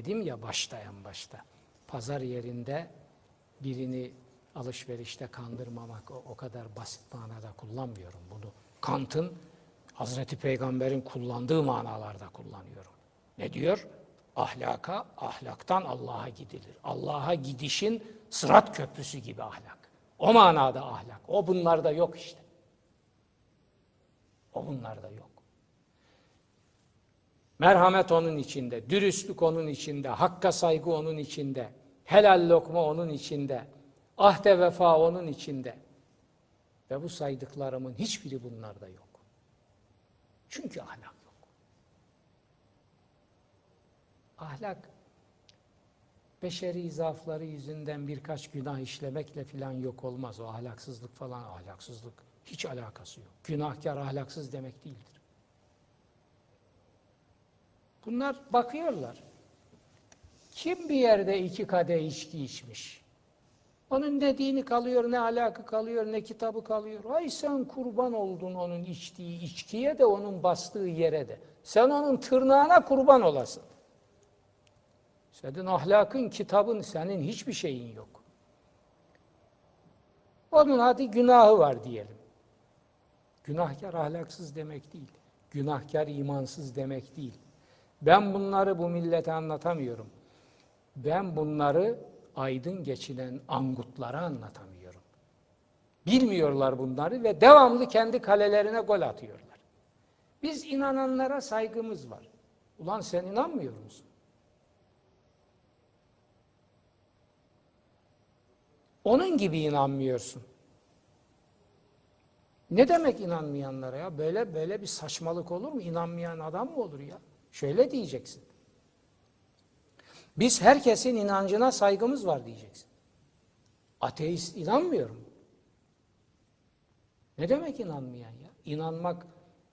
Dedim ya başta en başta. Pazar yerinde birini alışverişte kandırmamak o, o kadar basit manada kullanmıyorum bunu. Kant'ın Hazreti Peygamber'in kullandığı manalarda kullanıyorum. Ne diyor? Ahlaka, ahlaktan Allah'a gidilir. Allah'a gidişin sırat köprüsü gibi ahlak. O manada ahlak. O bunlarda yok işte. O bunlarda yok. Merhamet onun içinde, dürüstlük onun içinde, hakka saygı onun içinde, helal lokma onun içinde, ahde vefa onun içinde. Ve bu saydıklarımın hiçbiri bunlarda yok. Çünkü ahlak yok. Ahlak, beşeri zaafları yüzünden birkaç günah işlemekle filan yok olmaz. O ahlaksızlık falan, ahlaksızlık hiç alakası yok. Günahkar ahlaksız demek değildir. Bunlar bakıyorlar. Kim bir yerde iki kadeh içki içmiş? Onun ne dini kalıyor, ne alakı kalıyor, ne kitabı kalıyor. Ay sen kurban oldun onun içtiği içkiye de, onun bastığı yere de. Sen onun tırnağına kurban olasın. Senin ahlakın, kitabın, senin hiçbir şeyin yok. Onun hadi günahı var diyelim. Günahkar ahlaksız demek değil. Günahkar imansız demek değil. Ben bunları bu millete anlatamıyorum. Ben bunları aydın geçinen angutlara anlatamıyorum. Bilmiyorlar bunları ve devamlı kendi kalelerine gol atıyorlar. Biz inananlara saygımız var. Ulan sen inanmıyor musun? Onun gibi inanmıyorsun. Ne demek inanmayanlara ya? Böyle böyle bir saçmalık olur mu? İnanmayan adam mı olur ya? Şöyle diyeceksin. Biz herkesin inancına saygımız var diyeceksin. Ateist inanmıyor mu? Ne demek inanmayan ya? İnanmak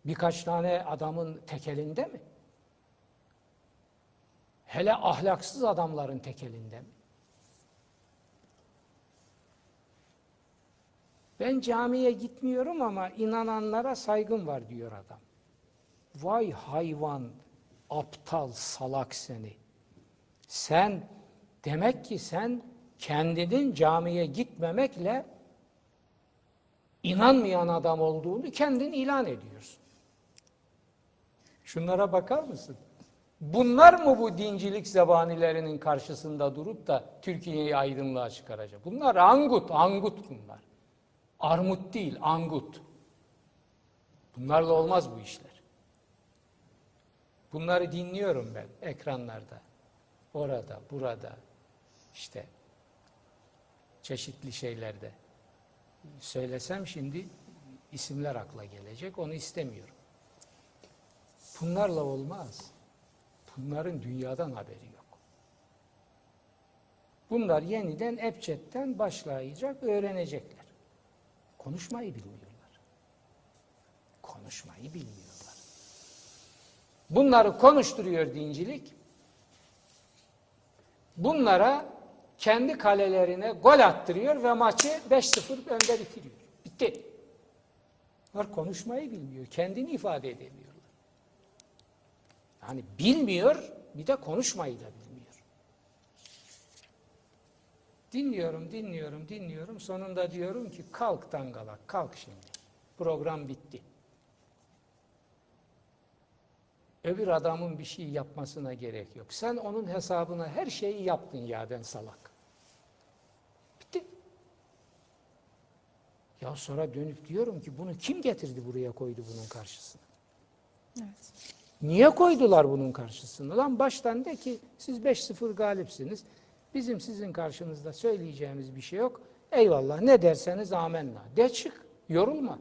birkaç tane adamın tekelinde mi? Hele ahlaksız adamların tekelinde mi? Ben camiye gitmiyorum ama inananlara saygım var diyor adam. Vay hayvan, aptal, salak seni. Sen demek ki sen kendinin camiye gitmemekle inanmayan adam olduğunu kendin ilan ediyorsun. Şunlara bakar mısın? Bunlar mı bu dincilik zebanilerinin karşısında durup da Türkiye'yi aydınlığa çıkaracak? Bunlar angut, angut bunlar. Armut değil, angut. Bunlarla olmaz bu işler. Bunları dinliyorum ben ekranlarda. Orada, burada, işte çeşitli şeylerde. Söylesem şimdi isimler akla gelecek, onu istemiyorum. Bunlarla olmaz. Bunların dünyadan haberi yok. Bunlar yeniden Ebced'den başlayacak, öğrenecekler. Konuşmayı bilmiyorlar. Konuşmayı bilmiyorlar. Bunları konuşturuyor dincilik. Bunlara kendi kalelerine gol attırıyor ve maçı 5-0 önde bitiriyor. Bitti. Bunlar konuşmayı bilmiyor. Kendini ifade edemiyorlar. Yani bilmiyor, bir de konuşmayı da bilmiyor. Dinliyorum, dinliyorum, dinliyorum. Sonunda diyorum ki kalk dangalak, kalk şimdi. Program bitti. Öbür adamın bir şey yapmasına gerek yok. Sen onun hesabına her şeyi yaptın ya ben salak. Bitti. Ya sonra dönüp diyorum ki bunu kim getirdi buraya koydu bunun karşısına? Evet. Niye koydular bunun karşısına? Lan baştan de ki siz 5-0 galipsiniz. Bizim sizin karşınızda söyleyeceğimiz bir şey yok. Eyvallah ne derseniz amenna. De çık. Yorulma.